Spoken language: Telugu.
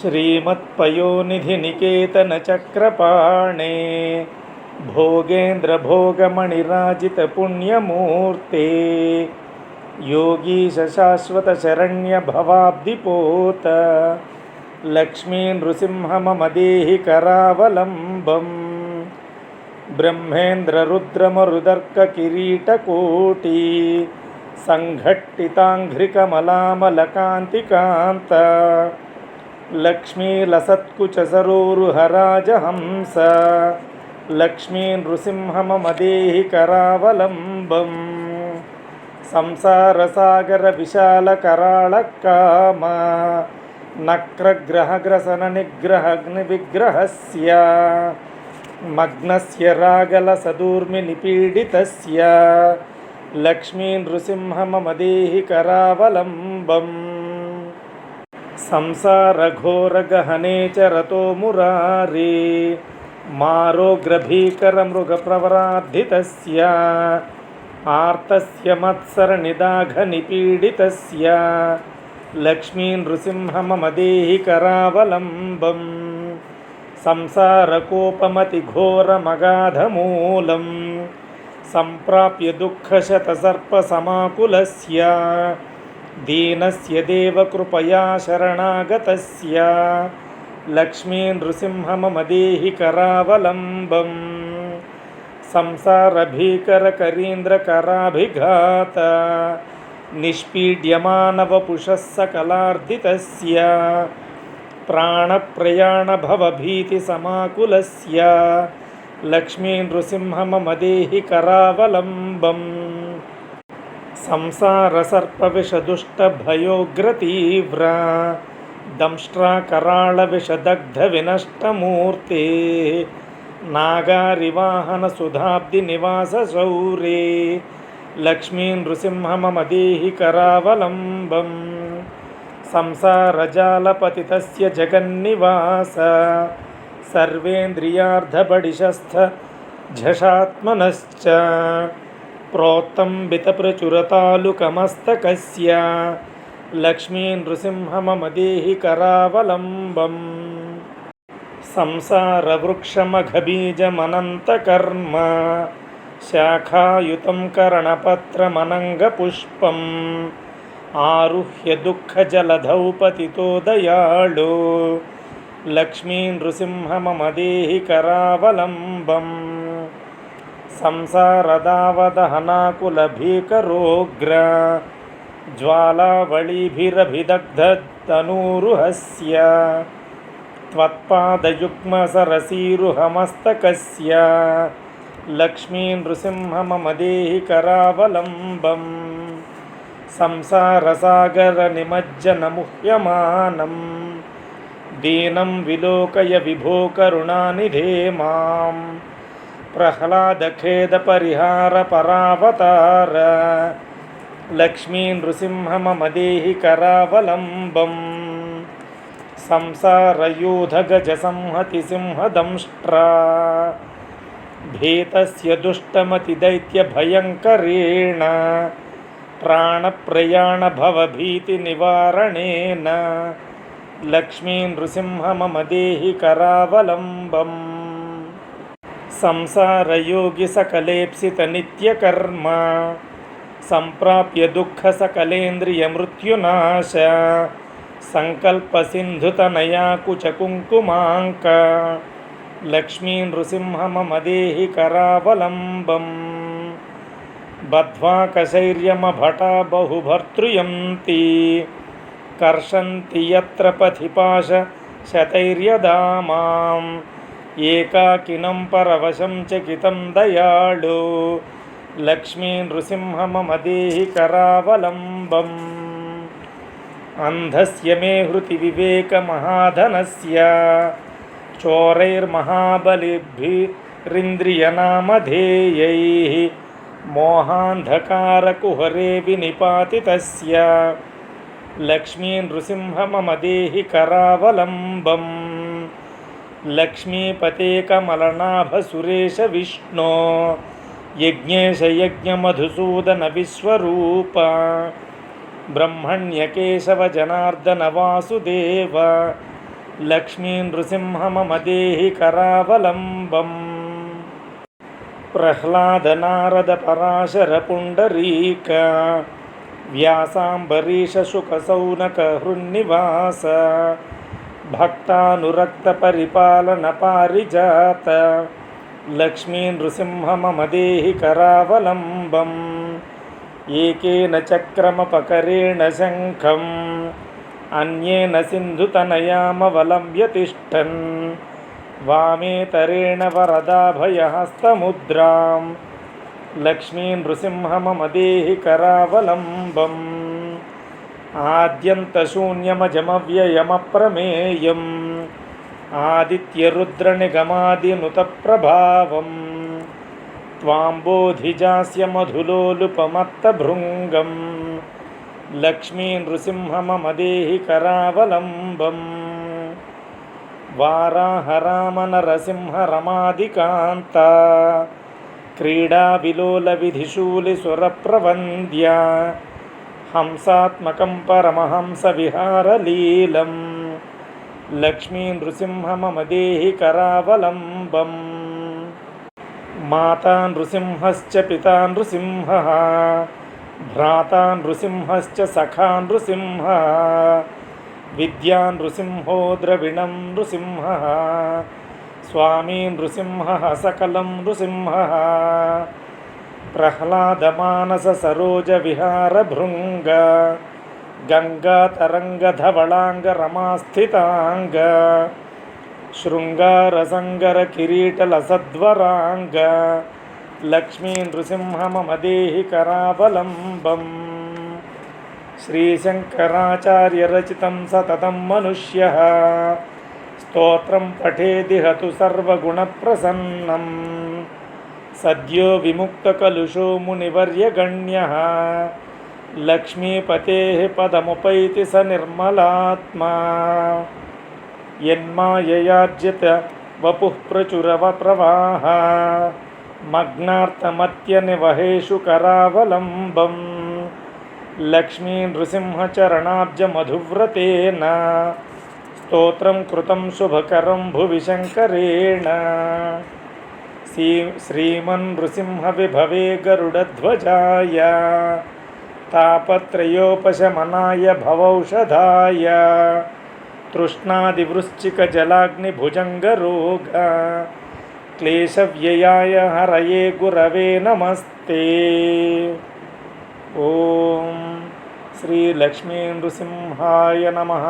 श्रीमत्पयोनिधिनिकेतनचक्रपाणे भोगेन्द्रभोगमणिराजितपुण्यमूर्ते योगीशशाश्वतशरण्यभवाब्धिपोत लक्ष्मी नृसिंह देहि करावलम्बम् ब्रह्मेन्द्ररुद्रमरुदर्ककिरीटकोटि सङ्घट्टिताङ्घ्रिकमलामलकान्तिकान्त लक्ष्मीलसत्कुचसरोरुहराजहंस लक्ष्मी नृसिंहमदेहि करावलम्बम् संसारसागरविशालकराळकाम नक्रग्रहग्रसननिग्रहग्निविग्रहस्य मग्नस्य रागलसदूर्मिनिपीडितस्य लक्ष्मी సంసారఘోరగహనే చ రతో మురారి మారోగ్రభీకరమృగప్రవరాధితస్య ఆర్తస్య మత్సరనిదాఘనిపీడితస్య లక్ష్మీ నృసింహ మమ దేహి కరావలంబం సంసారకోపమతిఘోరమగాధమూలం సంప్రాప్య దుఃఖశతసర్పసమాకులస్య दीनस्य देवकृपया शरणागतस्य। लक्ष्मी नृसिंहमदेहि करावलम्बम् संसारभीकरकरीन्द्रकराभिघात। निष्पीड्यमानवपुषः सकलार्दितस्य प्राणप्रयाणभवभीतिसमाकुलस्य। लक्ष्मी नृसिंहमदेहि करावलम्बम् संसारसर्पविषदुष्टभयोग्रतीव्रा दंष्ट्राकराळविषदग्धविनष्टमूर्ति नागारिवाहनसुधाब्दिनिवासशौरे देहि करावलम्बं संसारजालपतितस्य जगन्निवास सर्वेन्द्रियार्धबडिशस्थ झषात्मनश्च। प्रोत्तम्बितप्रचुरतालुकमस्तकस्य लक्ष्मी नृसिंहमदेहि करावलम्बम् संसारवृक्षमघबीजमनन्तकर्म शाखायुतं करणपत्रमनङ्गपुष्पम् आरुह्य दुःखजलधौ पतितो दयाळो लक्ष्मी नृसिंहमदेहि करावलम्बम् संसारदावदहनाकुलभीकरोग्र ज्वालावळीभिरभिदग्धतनूरुहस्य त्वत्पादयुग्मसरसीरुहमस्तकस्य लक्ष्मी नृसिंहमदेहि करावलम्बम् संसारसागरनिमज्जनमुह्यमानं दीनं विलोकय विभो करुणानिधे मां प्रह्लादखेदपरिहारपरावतार। लक्ष्मीनृसिंहममदेहि करावलम्बम् दंष्ट्रा भेतस्य दुष्टमतिदैत्यभयङ्करेण। प्राणप्रयाणभवभीतिनिवारणेन। लक्ष्मीनृसिंह मम देहि करावलम्बम् సంసారయోగి సకలేప్సితనిత్యకర్మ సంప్రాప్య దుఃఖ సకలేంద్రియ మృత్యునాశ సంకల్పసింధుతనయాకుచకుంకుమాంక లక్ష్మీ నృసింహమమదేహి కరావలంబం బద్ధ్వాకశైర్యమభటా బహుభర్తృయంతి కర్షంతి యత్ర పథిపాశ శతైర్యదా మాం एकाकिनं परवशं चकितं दयाळो लक्ष्मी नृसिंहमदेहि करावलम्बम्। अन्धस्य मे हृतिविवेकमहाधनस्य चोरैर्महाबलिभिरिन्द्रियनामधेयैः। मोहान्धकारकुहरे विनिपातितस्य। लक्ष्मी नृसिंहमदेहि करावलम्बम्। लक्ष्मीपतेकमलनाभसुरेशविष्णो यज्ञेशयज्ञमधुसूदनविश्वरूप ब्रह्मण्यकेशव जनार्दनवासुदेव लक्ष्मीनृसिंहमदेहि करावलम्बम् प्रह्लादनारदपराशरपुण्डरीक व्यासाम्बरीशशुकसौनकहृन्निवास కరావలంబం ప్రహ్లాద నారద పరాశర పుండరీక వ్యాసాంబరీష శుక సౌనక హృన్నివాస భక్తానురక్త పరిపాలన పారిజాత లక్ష్మీ आद्यन्तशून्यमजमव्ययमप्रमेयम् आदित्यरुद्रनिगमादिनुतप्रभावं त्वाम्बोधिजास्य मधुलोलुपमत्तभृङ्गं लक्ष्मीनृसिंहममदेहि करावलम्बम् वाराहरामनरसिंहरमादिकान्ता क्रीडाविलोलविधिशूलिसुरप्रवन्द्या హంసాత్మకం పరమహంసవిహారలీలం. లక్ష్మీ నృసింహమమదేహి కరావలంబం. మాతా నృసింహశ్చ పితా నృసింహ. భ్రాతా నృసింహశ్చ సఖా నృసింహ. విద్యా నృసింహో ద్రవిణం నృసింహ. స్వామీ నృసింహ సకలం నృసింహ. ప్రహ్లాదమానస సరోజ విహార భృంగ గంగాతరంగధవళాంగ రమాస్థితాంగ శృంగారసంగరకిరీటలసద్వరాంగ లక్ష్మీ నృసింహ మమ దేహి కరావలంబం శ్రీశంకరాచార్యరచితం సతతం మనుష్య స్తోత్రం పఠేదిహతు సర్వగుణప్రసన్నం. सद्यो विमुक्तकलुषो मुनिवर्यगण्यः। लक्ष्मीपतेः पदमुपैति स निर्मलात्मा। यन्माययार्जित वपुः प्रचुरवप्रवाह मग्नार्थमत्यनिवहेषु करावलम्बम्। लक्ष्मीनृसिंहचरणाब्जमधुव्रतेन स्तोत्रं कृतं शुभकरं भुवि शङ्करेण श्री श्रीमन् नृसिंहविभवे गरुडध्वजाय तापत्रयोपशमनाय भवौषधाय तृष्णादिवृश्चिकजलाग्निभुजङ्गरोग क्लेशव्ययाय हरये गुरवे नमस्ते। ॐ श्रीलक्ष्मीनृसिंहाय नमः।